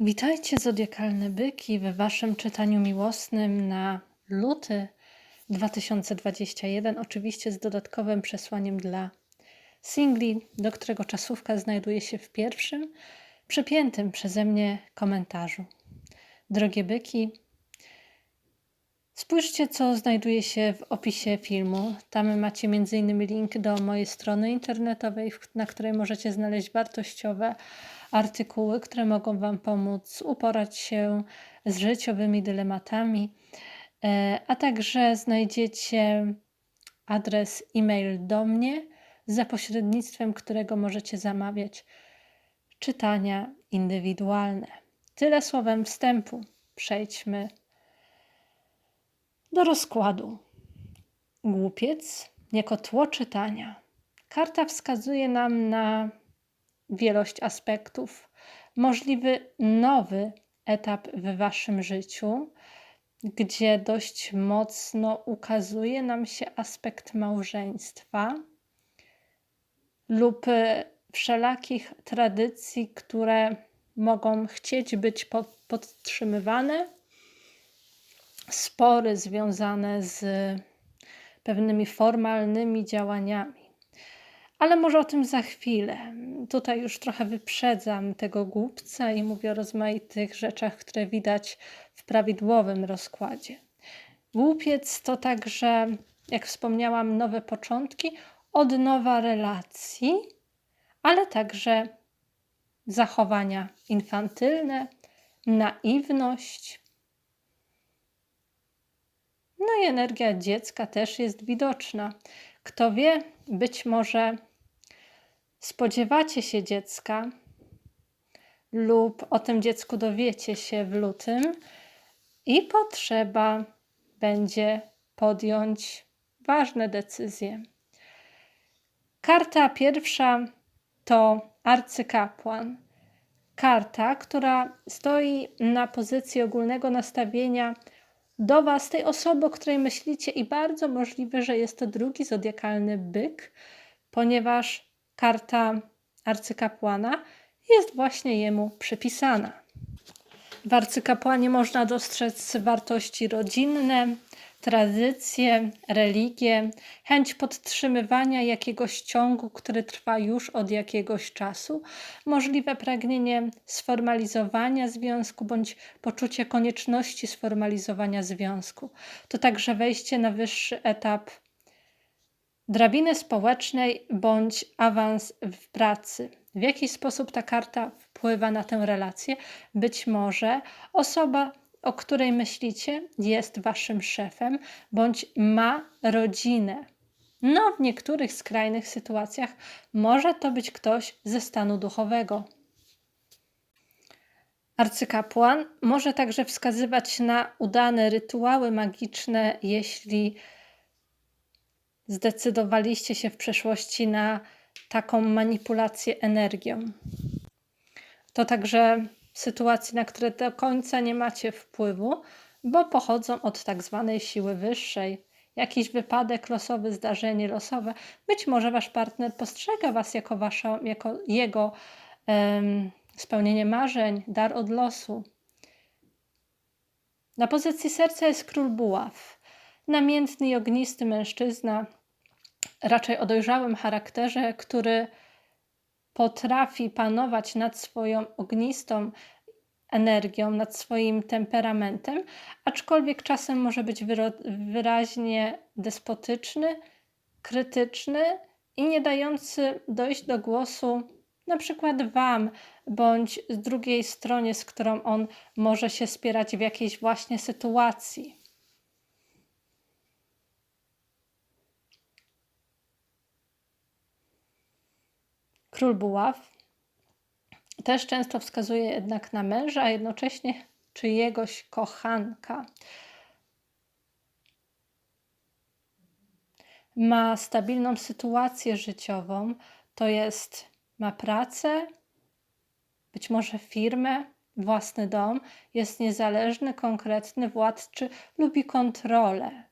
Witajcie, zodiakalne byki, w Waszym czytaniu miłosnym na luty 2021, oczywiście z dodatkowym przesłaniem dla singli, do którego czasówka znajduje się w pierwszym, przypiętym przeze mnie komentarzu. Drogie byki, spójrzcie, co znajduje się w opisie filmu. Tam macie m.in. link do mojej strony internetowej, na której możecie znaleźć wartościowe artykuły, które mogą Wam pomóc uporać się z życiowymi dylematami, E, a także znajdziecie adres e-mail do mnie, za pośrednictwem którego możecie zamawiać czytania indywidualne. Tyle słowem wstępu. Przejdźmy do rozkładu. Głupiec jako tło czytania. Karta wskazuje nam na wielość aspektów. Możliwy nowy etap w Waszym życiu, gdzie dość mocno ukazuje nam się aspekt małżeństwa lub e, wszelakich tradycji, które mogą chcieć być po- podtrzymywane, spory związane z pewnymi formalnymi działaniami. Ale może o tym za chwilę. Tutaj już trochę wyprzedzam tego głupca i mówię o rozmaitych rzeczach, które widać w prawidłowym rozkładzie. Głupiec to także, jak wspomniałam, nowe początki, odnowa relacji, ale także zachowania infantylne, naiwność. No i energia dziecka też jest widoczna. Kto wie, być może spodziewacie się dziecka lub o tym dziecku dowiecie się w lutym i potrzeba będzie podjąć ważne decyzje. Karta pierwsza to arcykapłan. Karta, która stoi na pozycji ogólnego nastawienia do Was, tej osoby, o której myślicie, i bardzo możliwe, że jest to drugi zodiakalny byk, ponieważ karta arcykapłana jest właśnie jemu przypisana. W arcykapłanie można dostrzec wartości rodzinne, tradycje, religię, chęć podtrzymywania jakiegoś ciągu, który trwa już od jakiegoś czasu, możliwe pragnienie sformalizowania związku bądź poczucie konieczności sformalizowania związku. To także wejście na wyższy etap drabiny społecznej bądź awans w pracy. W jaki sposób ta karta wpływa na tę relację? Być może osoba, o której myślicie, jest waszym szefem bądź ma rodzinę. No, w niektórych skrajnych sytuacjach może to być ktoś ze stanu duchowego. Arcykapłan może także wskazywać na udane rytuały magiczne, jeśli zdecydowaliście się w przeszłości na taką manipulację energią. To także sytuacje, na które do końca nie macie wpływu, bo pochodzą od tak zwanej siły wyższej. Jakiś wypadek losowy, zdarzenie losowe. Być może wasz partner postrzega was jako, wasza, jako jego em, spełnienie marzeń, dar od losu. Na pozycji serca jest król buław. Namiętny i ognisty mężczyzna, raczej o dojrzałym charakterze, który potrafi panować nad swoją ognistą energią, nad swoim temperamentem, aczkolwiek czasem może być wyraźnie despotyczny, krytyczny i nie dający dojść do głosu na przykład Wam, bądź z drugiej stronie, z którą on może się spierać w jakiejś właśnie sytuacji. Król buław też często wskazuje jednak na męża, a jednocześnie czyjegoś kochanka. Ma stabilną sytuację życiową, to jest ma pracę, być może firmę, własny dom, jest niezależny, konkretny, władczy, lubi kontrolę.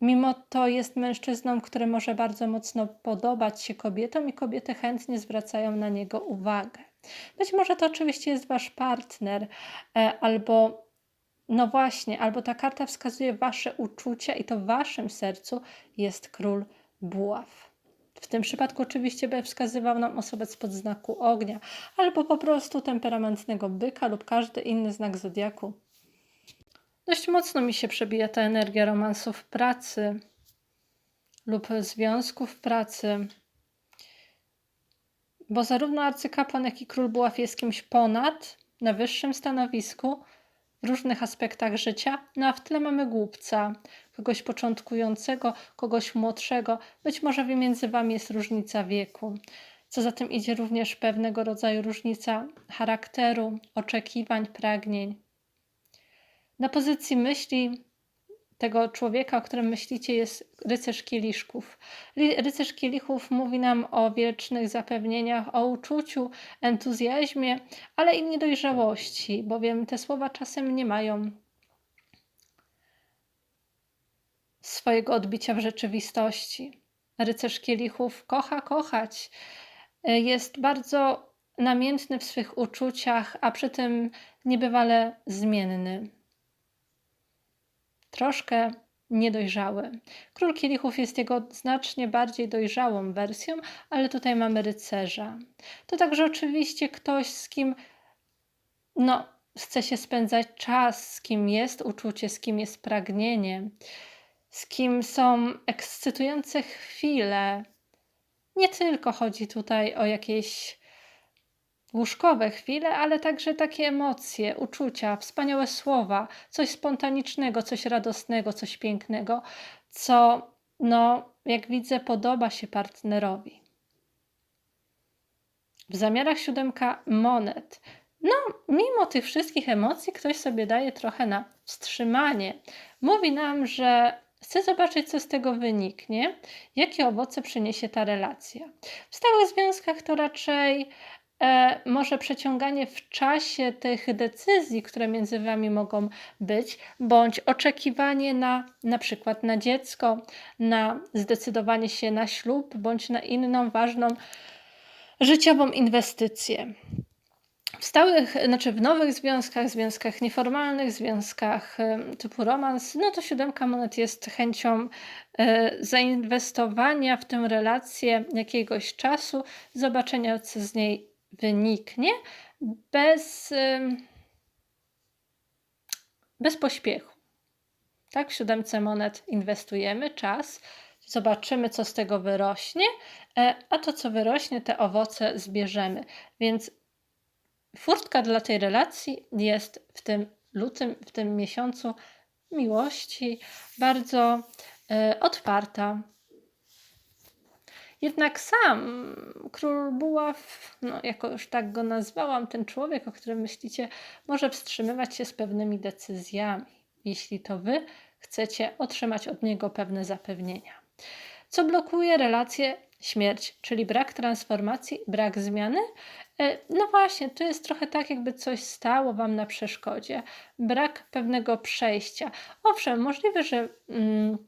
Mimo to jest mężczyzną, który może bardzo mocno podobać się kobietom i kobiety chętnie zwracają na niego uwagę. Być może to oczywiście jest wasz partner, e, albo no właśnie, albo ta karta wskazuje wasze uczucia i to w waszym sercu jest król buław. W tym przypadku oczywiście by wskazywał nam osobę spod znaku ognia, albo po prostu temperamentnego byka lub każdy inny znak zodiaku. Dość mocno mi się przebija ta energia romansów pracy lub związków pracy, bo zarówno arcykapłan, jak i król buław jest kimś ponad, na wyższym stanowisku, w różnych aspektach życia, no a w tle mamy głupca, kogoś początkującego, kogoś młodszego, być może między wami jest różnica wieku. Co za tym idzie również pewnego rodzaju różnica charakteru, oczekiwań, pragnień. Na pozycji myśli tego człowieka, o którym myślicie, jest rycerz kieliszków. Rycerz kielichów mówi nam o wiecznych zapewnieniach, o uczuciu, entuzjazmie, ale i niedojrzałości, bowiem te słowa czasem nie mają swojego odbicia w rzeczywistości. Rycerz kielichów kocha kochać, jest bardzo namiętny w swych uczuciach, a przy tym niebywale zmienny troszkę niedojrzały. Król Kielichów jest jego znacznie bardziej dojrzałą wersją, ale tutaj mamy rycerza. To także oczywiście ktoś, z kim no, chce się spędzać czas, z kim jest uczucie, z kim jest pragnienie, z kim są ekscytujące chwile. Nie tylko chodzi tutaj o jakieś łóżkowe chwile, ale także takie emocje, uczucia, wspaniałe słowa, coś spontanicznego, coś radosnego, coś pięknego, co, no, jak widzę, podoba się partnerowi. W zamiarach siódemka monet. No, mimo tych wszystkich emocji, ktoś sobie daje trochę na wstrzymanie. Mówi nam, że chce zobaczyć, co z tego wyniknie, jakie owoce przyniesie ta relacja. W stałych związkach to raczej może przeciąganie w czasie tych decyzji, które między Wami mogą być, bądź oczekiwanie na na przykład na dziecko, na zdecydowanie się na ślub, bądź na inną ważną życiową inwestycję. W stałych, znaczy w nowych związkach, związkach nieformalnych, związkach typu romans, no to siódemka monet jest chęcią e, zainwestowania w tę relację jakiegoś czasu, zobaczenia co z niej wyniknie bez, bez pośpiechu. Tak, w siódemce monet inwestujemy czas, zobaczymy, co z tego wyrośnie, e, a to, co wyrośnie, te owoce zbierzemy. Więc furtka dla tej relacji jest w tym lutym, w tym miesiącu miłości bardzo e, otwarta, jednak sam król buław, no jako już tak go nazwałam, ten człowiek, o którym myślicie, może wstrzymywać się z pewnymi decyzjami, jeśli to wy chcecie otrzymać od niego pewne zapewnienia. Co blokuje relację? Śmierć, czyli brak transformacji, brak zmiany. E, no właśnie, to jest trochę tak, jakby coś stało Wam na przeszkodzie. Brak pewnego przejścia. Owszem, możliwe, że. Mm,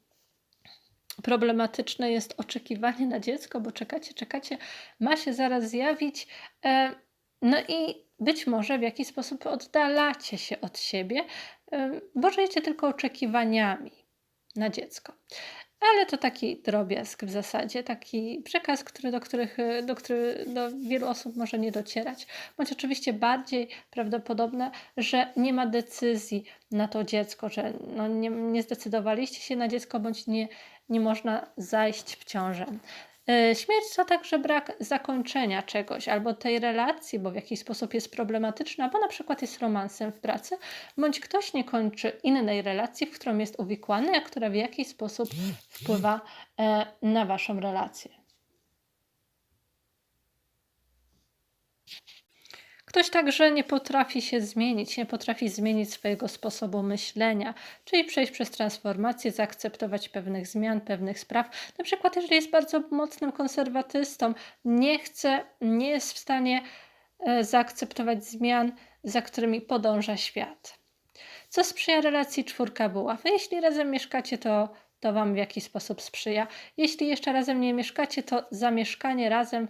problematyczne jest oczekiwanie na dziecko, bo czekacie, czekacie, ma się zaraz zjawić. E, no i być może w jakiś sposób oddalacie się od siebie, e, bo żyjecie tylko oczekiwaniami na dziecko. Ale to taki drobiazg w zasadzie, taki przekaz, który, do, których, do, który, do wielu osób może nie docierać. Bądź oczywiście bardziej prawdopodobne, że nie ma decyzji na to dziecko, że no nie, nie zdecydowaliście się na dziecko, bądź nie, nie można zajść w ciążę. E, śmierć to także brak zakończenia czegoś albo tej relacji, bo w jakiś sposób jest problematyczna, bo na przykład jest romansem w pracy, bądź ktoś nie kończy innej relacji, w którą jest uwikłany, a która w jakiś sposób wpływa e, na waszą relację. Ktoś także nie potrafi się zmienić, nie potrafi zmienić swojego sposobu myślenia, czyli przejść przez transformację, zaakceptować pewnych zmian, pewnych spraw. Na przykład, jeżeli jest bardzo mocnym konserwatystą, nie chce, nie jest w stanie e, zaakceptować zmian, za którymi podąża świat. Co sprzyja relacji czwórka buław? Jeśli razem mieszkacie, to to Wam w jakiś sposób sprzyja. Jeśli jeszcze razem nie mieszkacie, to zamieszkanie razem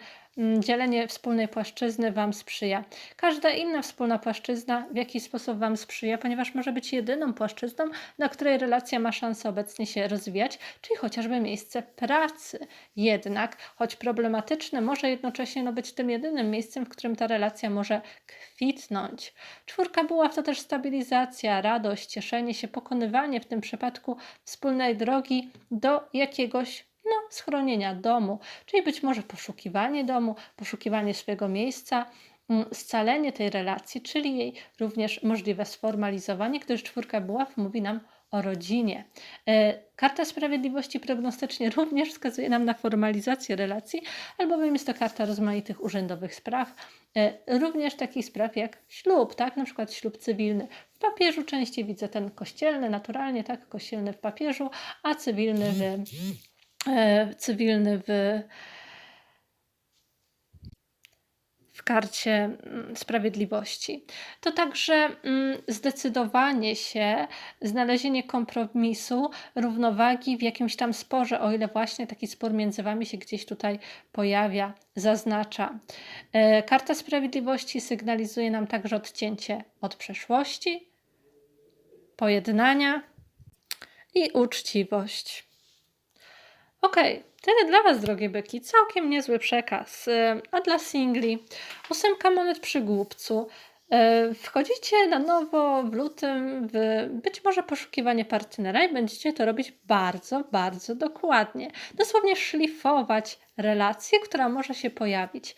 dzielenie wspólnej płaszczyzny Wam sprzyja. Każda inna wspólna płaszczyzna w jakiś sposób Wam sprzyja, ponieważ może być jedyną płaszczyzną, na której relacja ma szansę obecnie się rozwijać, czyli chociażby miejsce pracy. Jednak, choć problematyczne, może jednocześnie no, być tym jedynym miejscem, w którym ta relacja może kwitnąć. Czwórka buław to też stabilizacja, radość, cieszenie się, pokonywanie w tym przypadku wspólnej drogi do jakiegoś no, schronienia domu, czyli być może poszukiwanie domu, poszukiwanie swojego miejsca, mm, scalenie tej relacji, czyli jej również możliwe sformalizowanie, gdyż czwórka buław mówi nam o rodzinie. E, Karta Sprawiedliwości prognostycznie również wskazuje nam na formalizację relacji, albowiem jest to karta rozmaitych urzędowych spraw, e, również takich spraw jak ślub, tak, na przykład ślub cywilny. W papieżu częściej widzę ten kościelny, naturalnie, tak, kościelny w papieżu, a cywilny w, cywilny w w karcie mm, sprawiedliwości. To także mm, zdecydowanie się, znalezienie kompromisu, równowagi w jakimś tam sporze, o ile właśnie taki spór między Wami się gdzieś tutaj pojawia, zaznacza. E, karta sprawiedliwości sygnalizuje nam także odcięcie od przeszłości, pojednania i uczciwość. Okej, okay. tyle dla Was, drogie byki. Całkiem niezły przekaz. Y, a dla singli, ósemka monet przy głupcu. Y, wchodzicie na nowo w lutym w być może poszukiwanie partnera i będziecie to robić bardzo, bardzo dokładnie. Dosłownie szlifować relację, która może się pojawić.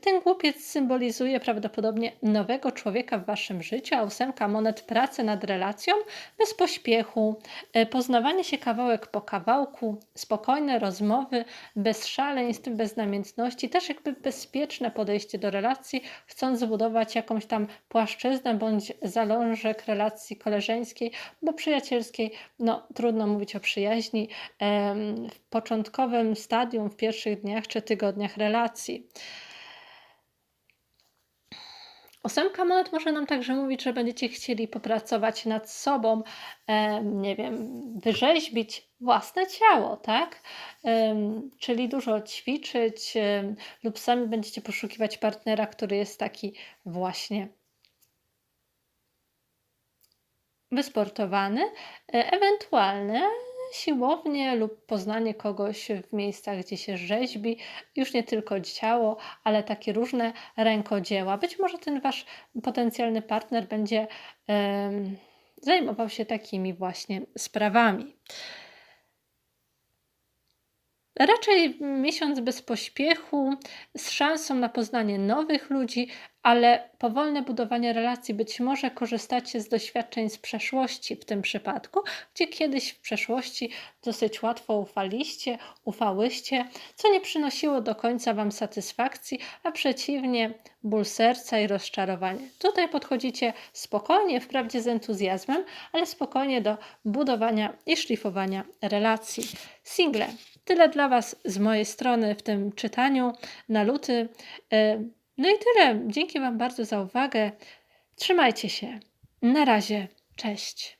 Ten głupiec symbolizuje prawdopodobnie nowego człowieka w waszym życiu, a ósemka monet pracę nad relacją bez pośpiechu, e, poznawanie się kawałek po kawałku, spokojne rozmowy, bez szaleństw, bez namiętności, też jakby bezpieczne podejście do relacji, chcąc zbudować jakąś tam płaszczyznę bądź zalążek relacji koleżeńskiej, bo przyjacielskiej, no trudno mówić o przyjaźni, w początkowym stadium, w pierwszych dniach czy tygodniach relacji. Ósemka monet może nam także mówić, że będziecie chcieli popracować nad sobą, nie wiem, wyrzeźbić własne ciało, tak? czyli dużo ćwiczyć lub sami będziecie poszukiwać partnera, który jest taki właśnie wysportowany, e, ewentualnie siłownię lub poznanie kogoś w miejscach, gdzie się rzeźbi, już nie tylko ciało, ale takie różne rękodzieła. Być może ten wasz potencjalny partner będzie zajmował się takimi właśnie sprawami. Raczej miesiąc bez pośpiechu, z szansą na poznanie nowych ludzi, ale powolne budowanie relacji. Być może korzystacie z doświadczeń z przeszłości w tym przypadku, gdzie kiedyś w przeszłości dosyć łatwo ufaliście, ufałyście, co nie przynosiło do końca Wam satysfakcji, a przeciwnie ból serca i rozczarowanie. Tutaj podchodzicie spokojnie, wprawdzie z entuzjazmem, ale spokojnie do budowania i szlifowania relacji. Single. Tyle dla Was z mojej strony w tym czytaniu na luty. E, no i tyle. Dzięki Wam bardzo za uwagę. Trzymajcie się. Na razie. Cześć.